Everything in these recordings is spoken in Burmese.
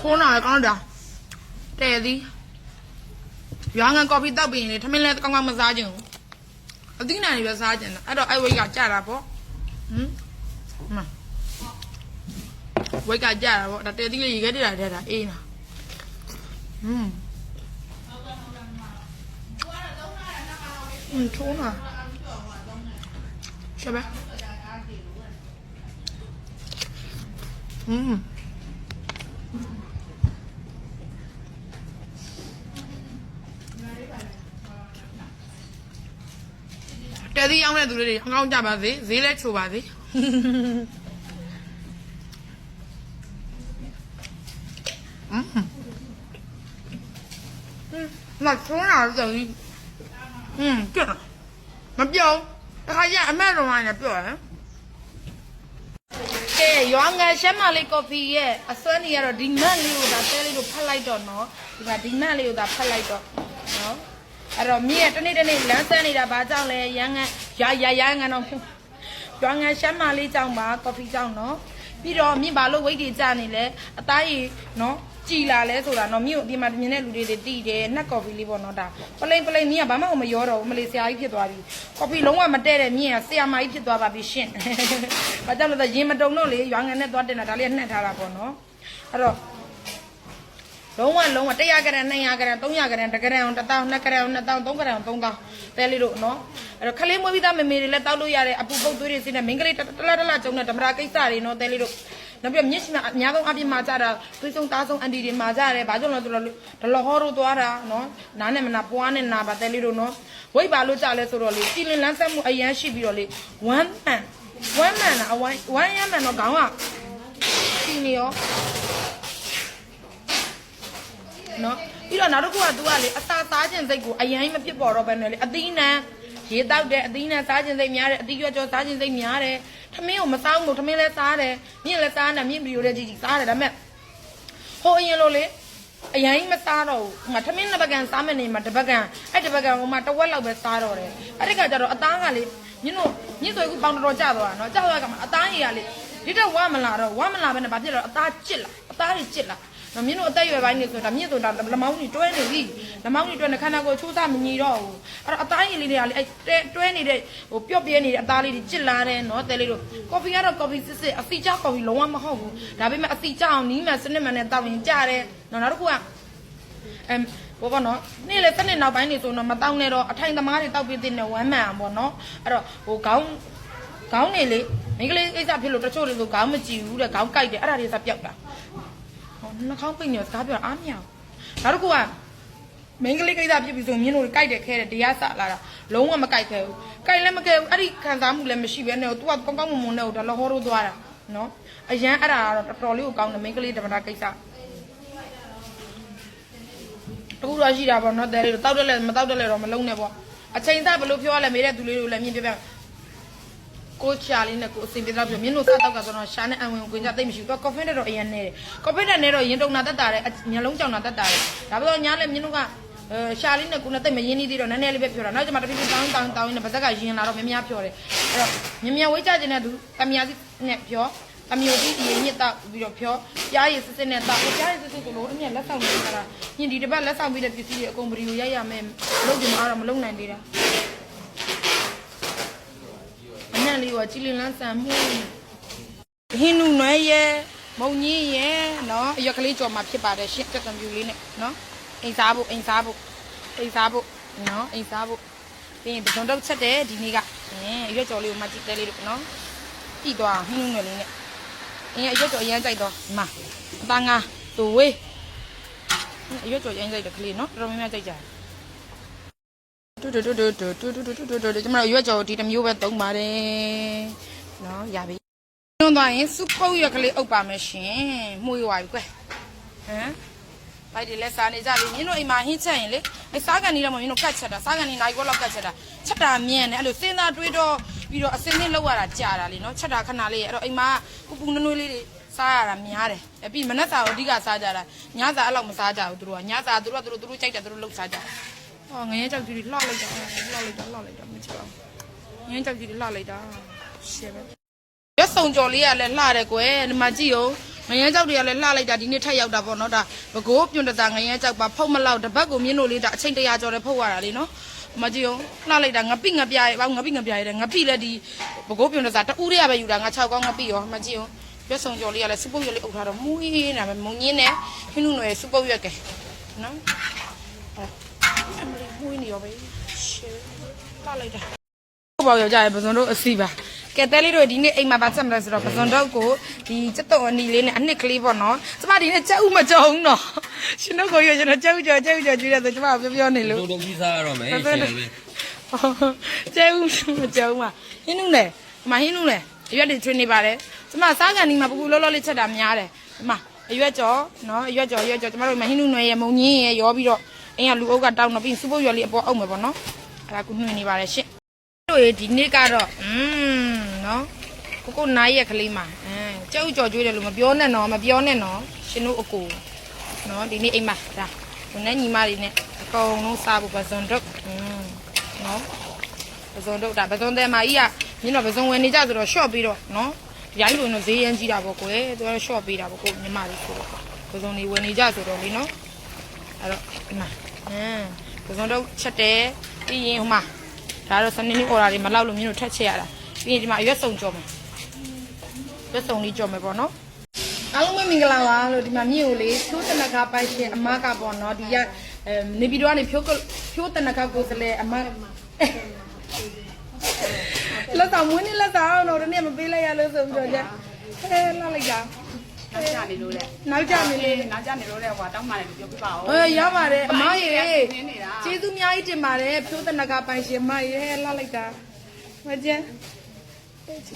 ထိုးနာကောင်းတာတဲ့သည်ရွာငံကော်ဖီတောက်ပြီးရင်လေထမင်းလဲကောင်းကောင်းမစားချင်ဘူးအသီးနာတွေပဲစားချင်တာအဲ့တော့အဲ့ဝိတ်ကကြတာပေါ့ဟမ်မဝိတ်ကကြတာပေါ့ဒါတဲ့သီးလေးရေခဲတည်းတာတဲ့တာအေးနာဟမ်嗯，抽呢？是 呗？嗯。တဲသီးရောင်းတဲ့သူတွေအကောင်းကြပါစေဈေးလဲချိုပါစေอืมမဆုံးလာတော့ဒီอืมကြက်မပြောင်းတခါကျအမက်တော်မှလည်းပြောတယ် ကဲရွာငယ်ရှမ်းမလေးကော်ဖီရဲ့အစွမ်းနေရတော့ဒီနတ်လေးကိုဒါတဲလေးကိုဖတ်လိုက်တော့နော်ဒီကဒီနတ်လေးကိုဒါဖတ်လိုက်တော့နော်အဲ့တော့မြည့်တနေ့တနေ့လမ်းဆန်းနေတာဘာကြောင့်လဲရန်ငန်းရရရငန်းတော့ရွာငယ်ရှမ်းမလေးကြောင့်ပါကော်ဖီကြောင့်နော်ပြီးတော့မြင့်ပါလို့ဝိတ်တွေကြနေလဲအသားရည်နော် ကြည်လာလဲဆိုတာနော်မြို့အပြင်မှာမြင်တဲ့လူတွေတွေတီးတယ်နှက်ကော်ဖီလေးပေါ့နော်ဒါပလိန်ပလိန်မြင့်ကဘာမှမရောတော့ဘူးမလေးဆရာကြီးဖြစ်သွားပြီကော်ဖီလုံးဝမတဲ့တဲ့မြင့်ကဆရာမကြီးဖြစ်သွားပါပြီရှင့်ဘာကြောင့်လဲဆိုရင်မတုံတော့လေရွာငံနဲ့သွားတင်တာဒါလေးကနှက်ထားတာပေါ့နော်အဲ့တော့လုံးဝလုံးဝ100ဂရမ်200ဂရမ်300ဂရမ်1ဂရမ်1000 2ဂရမ်2000 3ဂရမ်3000တဲလေးတို့နော်အဲ့တော့ခလေးမွေးပြီးသားမေမေတွေလည်းတောက်လို့ရတယ်အပူပုတ်သွေးတွေစီးနေမင်္ဂလိတလားတလားကျုံတဲ့ဓမ္မရာကိစ္စတွေနော်တဲလေးတို့ နောက်ပြီးမြင့်ရှင်အများဆုံးအပြစ်မှာကြတာသွေးဆုံးသားဆုံးအန်တီတွေမှာကြတယ်ဘာကြောင့်လဲဆိုတော့ဒလဟောတို့သွားတာနော်နားနဲ့မနာပွားနဲ့နာပါတဲလေးတို့နော်ဝိတ်ပါလို့ကြလဲဆိုတော့လေစီလင်လန်းဆက်မှုအရန်ရှိပြီးတော့လေဝမ်းမှန်ဝမ်းမှန်လားအဝမ်းဝမ်းရမ်းမှန်တော့ခေါင်းကစီနေရောနော်ပြီးတော့နောက်တစ်ခုက तू ကလေအသာစားခြင်းစိတ်ကိုအရင်မဖြစ်ပေါ်တော့ဘဲနဲ့လေအသီးနှံရေတောက်တဲ့အသီးနှံစားခြင်းစိတ်များတယ်အသီးရွက်ကြောစားခြင်းစိတ်များတယ် ထမင်းကိုမစားဘူးထမင်းလည်းစားတယ်မြင့်လည်းစားတယ်မြင့်ဗီဒီယိုလည်းကြည့်ကြည့်စားတယ်ဒါပေမဲ့ဟိုအရင်လိုလေအရင်မစားတော့ဘူးငါထမင်းနှစ်ပကံစားမယ်နေမှာတစ်ပကံအဲ့တစ်ပကံဟိုမှာတစ်ဝက်လောက်ပဲစားတော့တယ်အဲ့ဒီကကြတော့အသားကလေညင်းတို့ညင်းဆိုကူပေါင်တော်တော်ကျသွားတာနော်ကျသွားကမှအသားကြီးကလေဒီတော့ဝမလာတော့ဝမလာပဲနဲ့ဘာဖြစ်လဲအသားကျစ်လာအသားကြီးကျစ်လာ နော်မြင်းတို့အသက်ရွယ်ပိုင်းနေဆိုတာမြင့်ဆိုတာလမောင်းကြီးတွဲနေပြီလမောင်းကြီးတွဲနေခန္ဓာကိုယ်ချိုးစားမညီတော့ဘူးအဲ့တော့အသားကြီးလေးတွေကလေအဲ့တွဲနေတဲ့ဟိုပျော့ပြဲနေတဲ့အသားလေးတွေကျစ်လာတယ်နော်တဲလေးတို့ကော်ဖီကတော့ကော်ဖီစစ်စစ်အစီချကော်ဖီလုံးဝမဟုတ်ဘူးဒါပေမဲ့အစီချအောင်နီးမှစနစ်မှန်နဲ့တောက်ရင်ကြတယ်နော်နောက်တစ်ခုကအမ်ဘောပေါ့နော်နေ့လေတစ်နှစ်နောက်ပိုင်းနေဆိုတော့မတောင်းနဲ့တော့အထိုင်သမားတွေတောက်ပြီးတဲ့ဝမ်းမှန်အောင်ပေါ့နော်အဲ့တော့ဟိုခေါင်းခေါင်းနေလေမိန်းကလေးကိစ္စဖြစ်လို့တချို့တွေဆိုခေါင်းမကြည့်ဘူးတဲ့ခေါင်းကိုက်တယ်အဲ့ဒါတွေစပြောက်တာဟော နှာခေါင်းပိတ်နေစကားပြောတာအားမရဘူးနောက်တစ်ခုကမိန်းကလေးကိစ္စဖြစ်ပြီးဆိုမြင်းတို့ကိုက်တယ်ခဲတယ်တရားစလာတာလုံးဝမကိုက်ခဲဘူးကိုက်လည်းမခဲဘူးအဲ့ဒီခံစားမှုလည်းမရှိဘဲနဲ့ तू ကကောင်းကောင်းမွန်မွန်နဲ့ဒါလဟောရိုးသွားတာနော်အရန်အဲ့ဒါကတော့တော်တော်လေးကိုကောင်းတယ်မိန်းကလေးဓမ္မတာကိစ္စတခုတော့ရှိတာပေါ့နော်တဲလေးတို့တောက်တယ်လဲမတောက်တယ်လဲတော့မလုံးနဲ့ပေါ့အချိန်သားဘလို့ပြောရလဲမေးတဲ့သူလေးတို့လည်းမြင်ပြပြ ကိုချာလေးနဲ့ကိုအစင်ပြတော့ပြောမြင်းတို့စားတော့ကဆိုတော့ရှာနဲ့အဝင်ကိုကြသိမ့်မရှိဘူးတော့ကော်ဖီနဲ့တော့အရင်နေတယ်ကော်ဖီနဲ့နေတော့ရင်တုံနာတက်တာတယ်ညလုံးကြောင်နာတက်တာတယ်ဒါပေမဲ့ညားလဲမြင်းတို့ကအဲရှာလေးနဲ့ကိုနဲ့တိတ်မရင်းနေသေးတော့နည်းနည်းလေးပဲပြောတာနောက်ကျမှတဖြည်းဖြည်းတောင်းတောင်းတောင်းနေပါဇက်ကရင်လာတော့မြင်းများပြောတယ်အဲ့တော့မြင်းများဝိတ်ကြခြင်းနဲ့သူတမယာစီနဲ့ပြောအမျိုးကြီးဒီညစ်တော့ပြီးတော့ဖြောပြားရည်စစ်စစ်နဲ့တောက်ပြားရည်စစ်စစ်ကိုလို့တမယာလက်ဆောင်နေတာညင်ဒီတစ်ပတ်လက်ဆောင်ပြီးတဲ့ပစ္စည်းတွေအကုန်ဗီဒီယိုရိုက်ရမယ်လုပ်ကြမအားတော့မလုပ်နိုင်သေးတာအနံ့လေး ကကြည်လင်လန်းဆန်မှုဟင်းနုနွယ်ရဲ့မုံကြီးရဲ့နော်အရွက်ကလေးကြော်မှာဖြစ်ပါတယ်ရှင့်တက်တံပြူလေးနဲ့နော်အိမ်စားဖို့အိမ်စားဖို့အိမ်စားဖို့နော်အိမ်စားဖို့ပြီးရင်ပစုံတော့ချက်တယ်ဒီနေ့ကဟင်းအရွက်ကြော်လေးကိုမှကြည့်တဲလေးတို့နော်ကြည့်သွားဟင်းနုနွယ်လေးနဲ့အင်းအရွက်ကြော်အရင်ကြိုက်တော့ဒီမှာအသားငါတူဝေးအရွက်ကြော်အရင်ကြိုက်တယ်ကလေးနော်တော်တော်များများကြိုက်ကြတယ် တူတူတူတူတူတူတူတူတူတူကျွန်တော်ရွက်ကြော်ဒီတစ်မျိုးပဲသုံးပါတယ်နော်ရပြီညွန်သွားရင်စုပုတ်ရွက်ကလေးအုပ်ပါမယ်ရှင်မှုရွာပြီကွယ်ဟမ်ဘိုက်တွေလက်စားနေကြပြီမင်းတို့အိမ်မှာဟင်းချက်ရင်လေအဲစားကန်နေတော့မင်းတို့ကတ်ချက်တာစားကန်နေနိုင်ကောလောက်ကတ်ချက်တာချက်တာမြင်တယ်အဲ့လိုစဉ်းစားတွေးတော့ပြီးတော့အစင်းင်းလောက်ရတာကြာတာလीနော်ချက်တာခဏလေးအဲ့တော့အိမ်မှာပူပူနွနွလေးတွေစားရတာများတယ်အပြီးမနက်စာကိုအဓိကစားကြတာညစာအဲ့လောက်မစားကြဘူးသူတို့ကညစာသူတို့ကသူတို့သူတို့ကြိုက်တယ်သူတို့လှုပ်စားကြ ဟောငရဲကြောက်ကြီးတွေလှလိုက်တာလှလိုက်တာလှလိုက်တာမချစ်ပါဘူးငရဲကြောက်ကြီးတွေလှလိုက်တာရှယ်ပဲရွက်စုံကြော်လေးကလည်းလှတယ်ကွယ်ဒီမှာကြည့်ဦးငရမ်းကြောက်တွေကလည်းလှလိုက်တာဒီနေ့ထက်ရောက်တာပေါ့နော်ဒါဘကိုးပြွန်တသားငရမ်းကြောက်ပါဖုတ်မလောက်တစ်ပတ်ကိုမြင်းတို့လေးဒါအချိန်တရာကျော်တယ်ဖုတ်ရတာလေနော်ဒီမှာကြည့်ဦးလှလိုက်တာငပိငပြရဲဘာငပိငပြရဲတဲ့ငပိလည်းဒီဘကိုးပြွန်တသားတူးရပဲယူတာငါ6ကောင်းငပိရောဒီမှာကြည့်ဦးရွက်စုံကြော်လေးကလည်းစပုတ်ရွက်လေးအုပ်ထားတော့မူးအေးနေတာပဲမုံညင်းနဲ့ခင်းနုနယ်စပုတ်ရွက်ကဲနော်အမလီမူးနေ ရောပဲရှယ်လှလိုက်တာဟုတ်ပါရောကြရပစွန်တို့အစီပါကဲတဲလေးတို့ဒီနေ့အိမ်မှာပါချက်မလဲဆိုတော့ပစွန်တို့ကိုဒီစက်တော့အနီလေးနဲ့အနှစ်ကလေးပေါ့နော်ကျမဒီနေ့ကြက်ဥမကြုံတော့ရှင်တို့ကိုရကျွန်တော်ကြက်ဥကြော်ကြက်ဥကြော်ကျွေးတယ်ဆိုကျမပြောပြောနေလို့တို့တို့ပြီးစားရတော့မယ်ရှင်ပဲကြက်ဥမကြုံပါဟင်းနုနဲ့ဒီမှာဟင်းနုနဲ့ရွက်တွေကျွေးနေပါတယ်ကျမစားကန်ဒီမှာပူပူလောလောလေးချက်တာများတယ်ဒီမှာအရွက်ကြော်နော်အရွက်ကြော်ရွက်ကြော်ကျမတို့မဟင်းနုနယ်ရဲ့မုံညင်းရဲ့ရောပြီးတော့ အိမ်ကလူအုပ်ကတောင်းတော့ပြီးစူပုတ်ရွက်လေးအပေါ်အုပ်မယ်ပေါ့နော်အဲ့ဒါကုနှွှင်နေပါတယ်ရှင့် တို့ရေဒီနေ့ကတော့อืมเนาะကိုကိုနိုင်ရဲ့ကလေးမှာအင်းကြောက်ကြော်ကျွေးတယ်လို့မပြောနဲ့နော်မပြောနဲ့နော်ရှင်တို့အကိုเนาะဒီနေ့အိမ်မှာဒါဟိုနဲ့ညီမတွေနဲ့အကုန်လုံးစားဖို့ပဇွန်တို့อืมเนาะပဇွန်တို့ဒါပဇွန်တဲမှာကြီးကမြင်းတော့ပဇွန်ဝင်နေကြဆိုတော့ short ပြီးတော့เนาะရိုင်းလို့တော့ဈေးရမ်းကြီးတာပေါ့ကွယ်သူကတော့ short ပေးတာပေါ့ကိုညီမတွေဆိုတော့ပဇွန်တွေဝင်နေကြဆိုတော့လीเนาะအဲ့တော့ဒီမှာ အင်းပဇွန်တို့ချက်တယ်ပြီးရင်ဟိုမှာဒါတော့စနေနေ့ order တွေမလောက်လို့မင်းတို့ထက်ချက်ရတာပြီးရင်ဒီမှာအရွက်စုံကြော်မယ်ရွက်စုံလေးကြော်မယ်ပေါ့နော်အားလုံးပဲမင်္ဂလာပါလို့ဒီမှာမြင့်ကိုလေးဖြိုးတနခါပိုက်ရှင်အမကပေါ့နော်ဒီကအဲနေပြည်တော်ကနေဖြိုးကဖြိုးတနခါကိုယ်စလဲအမလက်ဆောင်မွေးနေ့လက်ဆောင်တော့ဒီနေ့မပေးလိုက်ရလို့ဆိုပြီးတော့ကြအဲလာလိုက်တာ နောက်ကြနေလို့လေနောက်ကြနေလေနောက်ကြနေလို့လေဟိုတောင်းမှလည်းပြောပြပါဦးအဲရပါတယ်အမရေနင်းနေတာကျေးဇူးအများကြီးတင်ပါတယ်ဖြိုးတနခါပိုက်ရှင်အမရေလာလိုက်တာမကျန်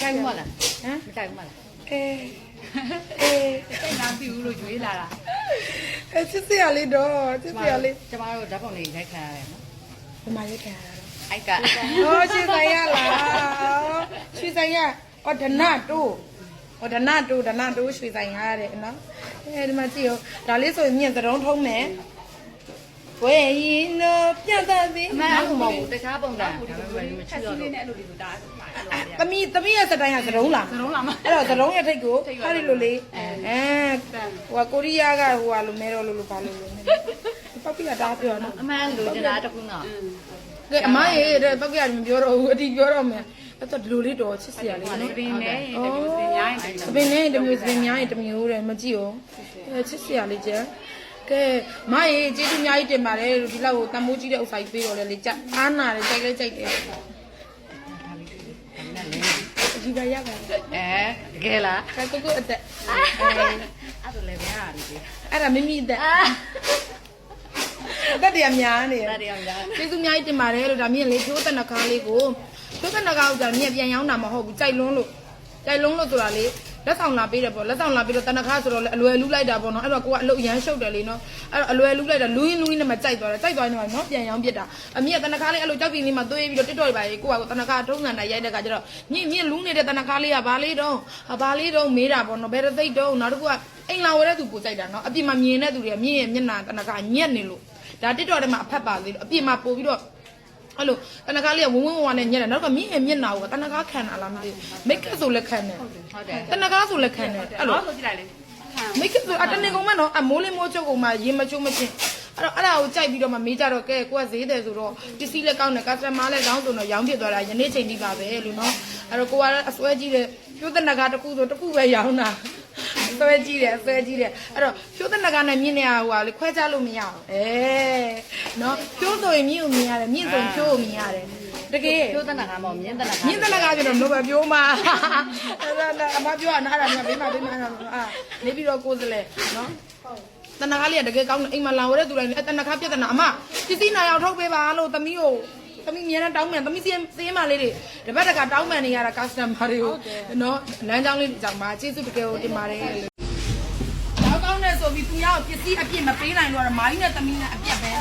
ကြိုက်မလားဟမ်မကြိုက်မလားအေးအေးစိတ်နာပြီဘူးလို့ကြွေးလာတာအဲချစ်စရာလေးတော့ချစ်စရာလေးကျမတို့ဓာတ်ပုံလေးရိုက်ခံရတယ်နော်ဒီမှာရက်ခံရတာအိုက်ကဟောချစ်ဆိုင်ရလားချစ်ဆိုင်ရအော်ဒနတိုး ဟောဒနတိုးဒနတိုးရွှေဆိုင်ရတဲ့နော်အဲဒီမှာကြည့်ရောဒါလေးဆိုရင်မြင့်သတုံးထုံးမယ်ဝေရင်တော့ပြတ်သက်သည်အမှန်အမှုမဟုတ်ဘူးတခြားပုံစံဒါပေမဲ့မချစ်တော့လို့အဲ့လိုလေးဆိုတာသမီးသမီးရဲ့စတိုင်ကသတုံးလားသလုံးလာမအဲ့တော့သလုံးရဲ့ထိတ်ကိုဟာဒီလိုလေးအဲဟိုကကိုရီးယားကဟိုကလိုမဲတော့လို့လို့ပါလို့လို့ပောက်ပြတာပြောနော်အမှန်လိုချင်တာတခုနော်ကဲအမရေတဲ့ပောက်ပြတယ်မပြောတော့ဘူးအတီပြောတော့မယ် အဲ့တော့ဒီလိုလေးတော့ချစ်စရာလေးနော်ပင်နဲ့တမျိုးစင်များရင်စပင်းနဲ့တမျိုးစပင်းများရင်တမျိုးတဲ့မကြည့်အောင်အဲချစ်စရာလေးကျန်ကဲမရေကျေးဇူးအများကြီးတင်ပါတယ်လို့ဒီလောက်ကိုတန်မိုးကြီးတဲ့ဥစ္စာကြီးပေးတော့လေလေကြအားနာတယ်ကြိုက်လဲကြိုက်တယ်ဒီကရပါအဲတကယ်လားကဲကိုကိုအသက်အဲ့ဒါလည်းဗျာဒီအဲ့ဒါမိမိအသက်အသက်တရားများနေတယ်ဒါတွေအောင်လားကျေးဇူးအများကြီးတင်ပါတယ်လို့ဒါမြင့်လေးချိုးတဲ့နှကားလေးကို ချိုးတဲ့နှကားကိုကြာမြင့်ပြန်ရောင်းတာမဟုတ်ဘူးကြိုက်လွန်းလို့ကြိုက်လွန်းလို့ဆိုတာလေလက်ဆောင်လာပေးတယ်ပေါ့လက်ဆောင်လာပေးတော့တနခါဆိုတော့လေအလွယ်လူလိုက်တာပေါ့နော်အဲ့တော့ကိုကအလုပ်ရမ်းရှုပ်တယ်လေနော်အဲ့တော့အလွယ်လူလိုက်တာလူရင်းလူရင်းနဲ့မှကြိုက်သွားတယ်ကြိုက်သွားရင်တော့နော်ပြန်ရောင်းပြစ်တာအမြင့်တနခါလေးအဲ့လိုကြောက်ပြင်းလေးမှသွေးပြီးတော့တစ်တော့ပါလေကိုကတနခါထုံးစံတိုင်းရိုက်တဲ့ခါကျတော့မြင့်မြင့်လူနေတဲ့တနခါလေးကဘာလေးတော့ဘာလေးတော့မေးတာပေါ့နော်ဘယ်တစ်သိပ်တော့နောက်တစ်ခုကအိမ်လာဝဲတဲ့သူကိုကြိုက်တာနော်အပြင်မှာမြင်တဲ့သူတွေကမြင့်ရဲ့မျက်နှာတနခါညက်နေလို့ဒါတစ်တော့ထဲမှာအဖက်ပါသေးလို့အပြင်မှာပို့ပြီးတော့ အဲ့လိုတနကားလေးကဝင်းဝင်းဝါနဲ့ညက်တယ်နောက်ကမြင့်ရဲ့မျက်နှာကိုတနကားခံတာလားမသိဘူးမိတ်ကပ်ဆိုလက်ခံတယ်ဟုတ်တယ်တနကားဆိုလက်ခံတယ်အဲ့လိုဆိုကြည့်လိုက်လေမိတ်ကပ်ဆိုအတနေကုန်မနော်အမိုးလေးမိုးချုပ်ကုန်မှရေမချိုးမချင်းအဲ့တော့အဲ့ဒါကိုကြိုက်ပြီးတော့မှမေးကြတော့ကဲကိုကဈေးတယ်ဆိုတော့ပစ္စည်းလည်းကောင်းတယ် customer လည်းကောင်းဆိုတော့ရောင်းဖြစ်သွားတာယနေ့ချိန်ဒီပါပဲလို့နော်အဲ့တော့ကိုကအစွဲကြီးတယ်ပြုတ်တနကားတစ်ခုဆိုတစ်ခုပဲရောင်းတာအစွဲကြီးတယ်အစွဲကြီးတယ်အဲ့တော့ပြုတ်တနကားနဲ့မြင့်နေရဟိုကလေခွဲခြားလို့မရအောင်အဲ နော်ပြုတ်ဆိုရင်မြင့်ကိုမြင်ရတယ်မြင့်ဆိုရင်ဖြိုးကိုမြင်ရတယ်တကယ်ကျိုးတနကမောမြင်းတနကမြင့်တလကားပြောတော့မလို့ပဲပြောမှာအဲ့ဒါအမပြောရနားတာမြဘေးမှာဘေးမှာအာနေပြီးတော့ကိုယ်စလဲနော်တနခါလေးကတကယ်ကောင်းတယ်အိမ်မှာလာဝဲတဲ့သူတိုင်းအဲ့တနခါပြဿနာအမပစ္စည်းနိုင်အောင်ထုတ်ပေးပါလို့သမီးကိုသမီးမြင်တဲ့တောင်းမှန်သမီးစင်းစင်းမလေးတွေတပတ်တကတောင်းမှန်နေရတာ customer တွေကိုနော်လမ်းကြောင်းလေးကြောင့်ပါကျေးဇူးတကယ်ကိုတင်ပါတယ်လို့တော့ကောင်းတယ်ဆိုပြီးသူရောက်ပစ္စည်းအပြည့်မပေးနိုင်တော့မိုင်းနဲ့သမီးနဲ့အပြက်ပဲ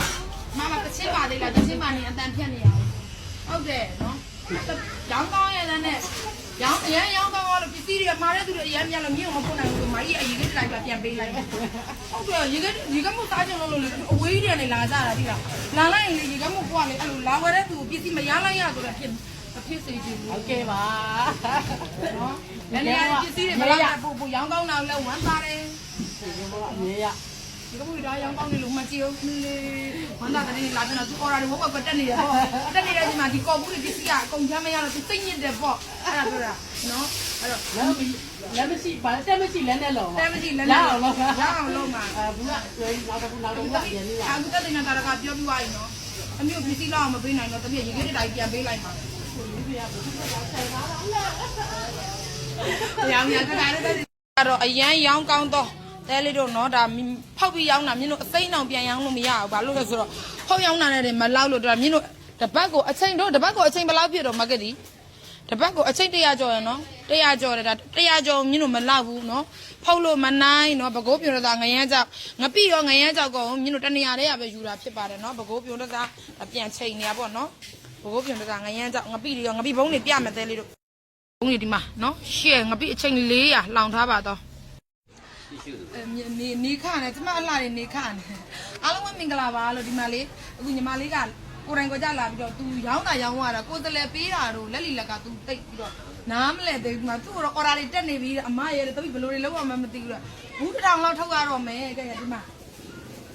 မမတချင်းပါသေးလားတချင်းပါနေအတန်ဖြတ်နေရအောင်ဟုတ်တယ်နော်ရောင်းကောင်းရဲ့နဲ့ရောင်းအရင်ရောင်းကောင်းလို့ပစ္စည်းတွေကမှားတဲ့သူတွေအရင်ပြန်လို့မြင့်အောင်မဖွင့်နိုင်ဘူးဆိုမကြီးအရင်ကလိုက်ပါပြန်ပေးလိုက်ဟုတ်တယ်ရေကရေကမှုစားကြလို့လို့အဝေးကြီးတွေနဲ့လာကြတာဒီလားလာလိုက်ရင်ရေကမှုကွာလေအဲ့လိုလာဝဲတဲ့သူပစ္စည်းမရလိုက်ရဆိုတော့ဖြစ်မဖြဖြစ်စေချင်ဘူးဟုတ်ကဲ့ပါနော်။လည်းလည်းပစ္စည်းတွေဘလောက်ပို့ပို့ရောင်းကောင်းတာလဲဝမ်းပါတယ်ဒီဘောအမေရ။ ဒီကဘူးဒါရောင်းကောင်းနေလို့မကြည့်ဘူး။ဝမ်းသာတဲ့နေ့လာပြန်တော့သူအော်ရာတွေဝက်ဝက်တက်နေတယ်ပေါ့။တက်နေတဲ့ချိန်မှာဒီကော်ဘူးတွေပစ္စည်းကအကုန်ချမ်းမရတော့သူစိတ်ညစ်တယ်ပေါ့။အဲ့ဒါပြောတာနော်။အဲ့တော့လက်မရှိလက်မရှိဘာတက်မရှိလက်နဲ့လောတဲမရှိလည်းရအောင်လို့ရအောင်လုပ်မှာအဲဘူးကကျွေးနောက်တော့နောက်တော့ရရင်လေးပါအခုတက်တဲ့နေတာကပြောပြီးသွားပြီနော်။အမျိုးပစ္စည်းလောက်အောင်မပေးနိုင်တော့တပြည့်ရေခဲတိုင်းပြန်ပေးလိုက်ပါ။ရောင်းရကြတာလည်းတော့အရန်ရောင်းကောင်းတော့ တဲလေးတို့နော်ဒါဖောက်ပြီးရောင်းတာမြင်လို့အစိမ့်အောင်ပြန်ရောင်းလို့မရဘူးဘာလို့လဲဆိုတော့ဖောက်ရောင်းတာနဲ့မလောက်လို့တော့မြင်လို့တပတ်ကိုအချိန်တို့တပတ်ကိုအချိန်ဘယ်လောက်ဖြစ်တော့မကတိတပတ်ကိုအချိန်100ကျော်ရယ်နော်100ကျော်တယ်ဒါ100ကျော်မြင်လို့မလောက်ဘူးနော်ဖောက်လို့မနိုင်နော်ဘကိုးပြိုတော့ငရမ်းကြောက်ငပိရောငရမ်းကြောက်ကောမြင်လို့တနေရာလေးရပဲယူတာဖြစ်ပါတယ်နော်ဘကိုးပြိုတော့ပြန်ချိန်နေရပေါ့နော်ဘကိုးပြိုတော့ငရမ်းကြောက်ငပိတွေရောငပိဘုံတွေပြမယ်တဲလေးတို့ဘုံတွေဒီမှာနော်ရှယ်ငပိအချိန်400လောင်ထားပါတော့ ရှိရှိသူနေနေခနဲ့ကျမအလှနေနေခနဲ့အားလုံးပဲမင်္ဂလာပါလို့ဒီမှာလေးအခုညီမလေးကကိုယ်တိုင်ကိုကြလာပြီးတော့ तू ရောင်းတာရောင်းရတာကိုယ်တလဲပေးတာတို့လက်လီလက်က तू တိတ်ပြီးတော့နားမလဲသေးဘူးမှာသူ့တော့ order တွေတက်နေပြီအမရဲ့တပိဘယ်လိုတွေလောက်အောင်မသိဘူးတော့ဘူးတစ်ထောင်လောက်ထုတ်ရတော့မယ်ကဲဒီမှာ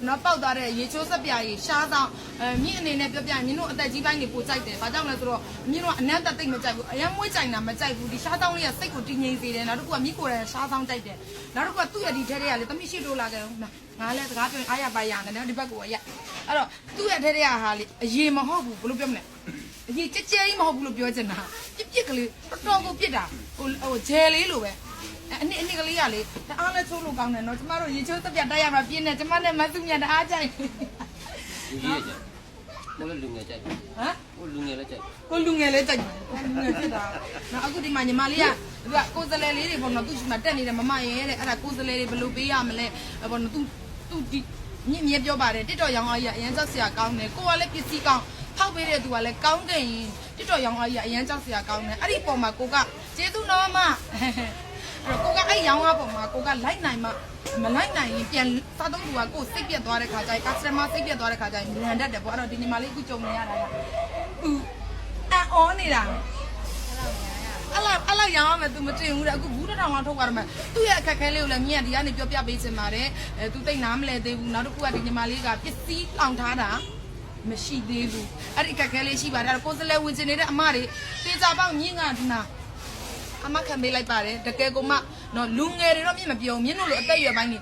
နော်ပောက်သွားတဲ့ရေချိုးဆက်ပြာကြီးရှားဆောင်အဲမြင့်အနေနဲ့ပြောပြရင်မြင်းတို့အသက်ကြီးပိုင်းတွေပိုကြိုက်တယ်။ဘာကြောင့်လဲဆိုတော့မြင်းတို့ကအနက်သက်သိမ့်မကြိုက်ဘူး။အရင်မွေးကြိုင်တာမကြိုက်ဘူး။ဒီရှားဆောင်လေးကစိတ်ကိုတည်ငြိမ်စေတယ်။နောက်တစ်ခုကမြင့်ကိုယ်ရဲ့ရှားဆောင်ကြိုက်တယ်။နောက်တစ်ခုကသူ့ရဲ့ဒီထဲထဲကလေသမီးရှိတိုးလာကြတော့ငါလည်းစကားပြောရင်အားရပါရရတယ်နော်ဒီဘက်ကိုရ။အဲ့တော့သူ့ရဲ့ထဲထဲကဟာလေအရေးမဟုတ်ဘူးဘယ်လိုပြောမလဲ။အရေးကြဲကြဲကြီးမဟုတ်ဘူးလို့ပြောချင်တာ။ပြစ်ပြစ်ကလေးတော်တော်ကိုပြစ်တာဟိုဟိုဂျယ်လေးလိုပဲ။ အဲ့အနည်းအနည်းကလေးကလေတအားလဲချိုးလို့ကောင်းတယ်နော်ကျမတို့ရေချိုးတက်ပြတိုက်ရမှာပြင်းနေကျမနဲ့မဆုမြတ်တအားကြိုက်လူကြီးရဲ့ကြိုက်ဘိုးလည်းလူငယ်ကြိုက်ဟမ်ဘိုးလူငယ်လည်းကြိုက်ကိုလူငယ်လေးကြိုက်တယ်လူငယ်ဖြစ်တာနော်အခုဒီမှာညီမလေးကသူကကိုယ်စလဲလေးတွေပေါ့နော်သူ့ရှိမှတက်နေတယ်မမရဲ့တဲ့အဲ့ဒါကိုယ်စလဲတွေဘယ်လိုပေးရမလဲအဲ့ပေါ့နော်သူသူဒီမြင့်မြဲပြောပါတယ်တစ်တော်ရောင်းအားကြီးကအရန်ကြောက်စရာကောင်းတယ်ကိုကလည်းပစ္စည်းကောင်းဖောက်ပေးတဲ့သူကလည်းကောင်းတယ်ရင်တစ်တော်ရောင်းအားကြီးကအရန်ကြောက်စရာကောင်းတယ်အဲ့ဒီပုံမှာကိုကကျေးဇူးတော်မအဲ့ တော့ကိုကအဲ့ရောင်းအားပုံမှာကိုကလိုက်နိုင်မှမလိုက်နိုင်ရင်ပြန်စားတော့သူကကိုစိတ်ပြတ်သွားတဲ့ခါကျရင် customer စိတ်ပြတ်သွားတဲ့ခါကျရင်လန်တတ်တယ်ပေါ့အဲ့တော့ဒီညီမလေးအခုကြုံနေရတာကသူအော်နေတာအဲ့လောက်အဲ့လောက်ရောင်းရမယ် तू မတင်ဘူးတဲ့အခုဘူးတစ်ထောင်လောက်ထုတ်ရမယ်သူ့ရဲ့အခက်ခဲလေးကိုလည်းမြင်ရဒီကနေပြောပြပေးချင်ပါတယ်အဲ तू တိတ်နားမလဲသေးဘူးနောက်တစ်ခုကဒီညီမလေးကပစ္စည်းလောင်ထားတာမရှိသေးဘူးအဲ့ဒီအခက်ခဲလေးရှိပါတယ်အဲ့ဒါကိုယ်စလဲဝင်ချင်နေတဲ့အမတွေတေချာပေါက်မြင့်ကဒီနာ အမခံပေးလိုက်ပါတယ်တကယ်ကိုမှနော်လူငယ်တွေတော့မြင့်မပြောဘူးမြင့်တို့လိုအသက်အရွယ်ပိုင်းတွေ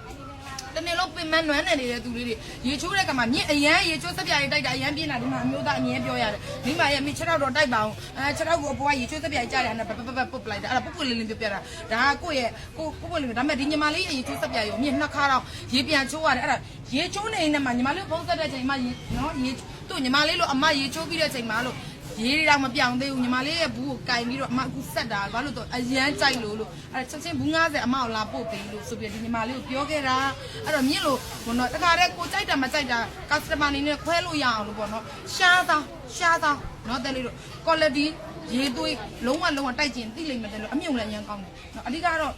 တနေ့လုံးပင်မနွမ်းနေနေတဲ့သူလေးတွေရေချိုးတဲ့ကမှာမြင့်အရန်ရေချိုးစက်ပြားတွေတိုက်တာအရန်ပြင်းတာဒီမှာအမျိုးသားအမြဲပြောရတယ်မိမရဲ့မိ6တော့တိုက်ပါအောင်အဲ6တော့ကိုအပေါ်ကရေချိုးစက်ပြားကြီးကြားတယ်အဲ့ဒါပပပပုတ်ပလိုက်တာအဲ့ဒါပုတ်ပုတ်လေးလေးပြောပြတာဒါကကိုယ့်ရဲ့ကိုပုတ်ပုတ်လေးဒါပေမဲ့ဒီညီမလေးရေချိုးစက်ပြားရောမြင့်နှစ်ခါတော့ရေပြန်ချိုးရတယ်အဲ့ဒါရေချိုးနေနေမှာညီမလေးဖုံးဆက်တဲ့ချိန်မှာရေနော်ရေသူ့ညီမလေးလို့အမရေချိုးပြီးတဲ့ချိန်မှာလို့ ရေတွေတော့မပြောင်းသေးဘူးညီမလေးရဲ့ဘူးကိုကင်ပြီးတော့အမအခုဆက်တာဘာလို့တော့အရန်ကြိုက်လို့လို့အဲ့ဒါချက်ချင်းဘူး90အမကိုလာပို့ပေးလို့ဆိုပြီးဒီညီမလေးကိုပြောခဲ့တာအဲ့တော့မြင့်လို့ဘုံတော့တခါတည်းကိုကြိုက်တာမကြိုက်တာ customer နေနဲ့ခွဲလို့ရအောင်လို့ပေါ့နော်ရှားသားရှားသားနော်တဲ့လေးတို့ quality ရေသွေးလုံးဝလုံးဝတိုက်ကျင်သိလိမ့်မယ်တဲ့လို့အမြုံလည်းအရန်ကောင်းတယ်နော်အဓိကတော့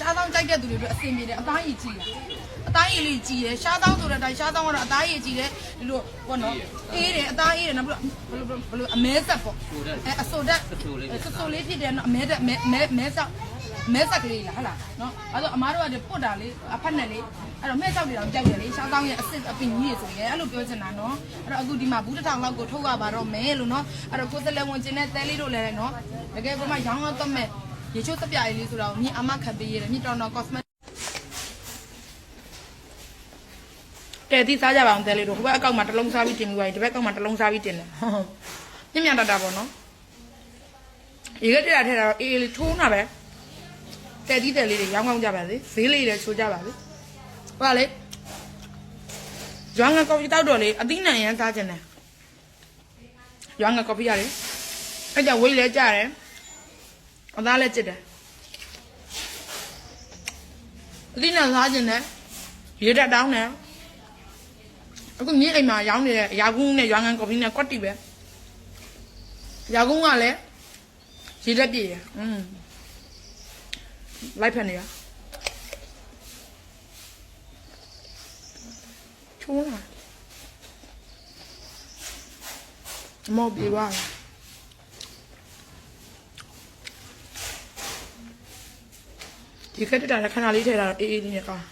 ရှားတောင်းကြိုက်တဲ့သူတွေအတွက်အဆင်ပြေတယ်အသားရည်ကြည်တယ်အသားရည်လေးကြည်တယ်ရှားတောင်းဆိုတဲ့အတိုင်းရှားတောင်းကတော့အသားရည်ကြည်တယ်ဒီလိုဘောနော်အေးတယ်အသားအေးတယ်နောက်ပြီးတော့ဘယ်လိုဘယ်လိုအမဲဆက်ပေါ့အဲအဆိုတက်ဆဆိုလေးဖြစ်တယ်နော်အမဲတက်မဲမဲမဲဆက်မဲဆက်ကလေးလားဟုတ်လားနော်အဲ့တော့အမားတို့ကပုတ်တာလေးအဖက်နဲ့လေးအဲ့တော့မဲဆောက်တွေတော့ကြိုက်တယ်လေရှားတောင်းရဲ့အစစ်အပင်ကြီးတွေဆိုရင်အဲ့လိုပြောချင်တာနော်အဲ့တော့အခုဒီမှာဘူးတစ်ထောင်လောက်ကိုထုတ်ရပါတော့မယ်လို့နော်အဲ့တော့ကိုယ်စလဲဝင်ကျင်တဲ့တဲလေးတို့လည်းနော်တကယ်ကမှရောင်းတော့မဲ့ ရေချိုးတက်ပြလေးဆိုတော့မြင်အမခံပေးရတယ်မြင်တော်တော် cosmetic ကဲဒီစားကြပါအောင်တဲလေးတို့ဟိုဘက်အကောက်မှာတစ်လုံးစားပြီးတင်ပြီးပါရင်ဒီဘက်အကောက်မှာတစ်လုံးစားပြီးတင်တယ်ညံ့ညံ့တတ်တာပေါ့နော်ရေကတက်တာထဲတာတော့အေးအေးလေးထိုးနာပဲတဲဒီတဲလေးတွေရောင်းကောင်းကြပါစေဈေးလေးတွေချိုးကြပါစေဟိုကလေရွာငါကော်ဖီတောက်တော့လေအသီးနှံရမ်းစားခြင်းတယ်ရွာငါကော်ဖီရတယ်အဲ့ကြောင့်ဝိတ်လဲကြတယ် အသားလဲကျစ်တယ်အသီးနှံစားခြင်းတယ်ရေတက်တောင်းတယ်အခုမြင်းအိမ်မှာရောင်းနေတဲ့ရာကုန်းနဲ့ရွာငံကော်ဖီနဲ့ကွက်တီပဲရာကုန်းကလည်းရေတက်ပြည့်ရอืมလိုက်ဖက်နေရချိုးလာမော်ပြေပါလား ဒီခက်တက်တာလည်းခဏလေးထည့်တာတော့အေးအေးလေးနဲ့ကောင်း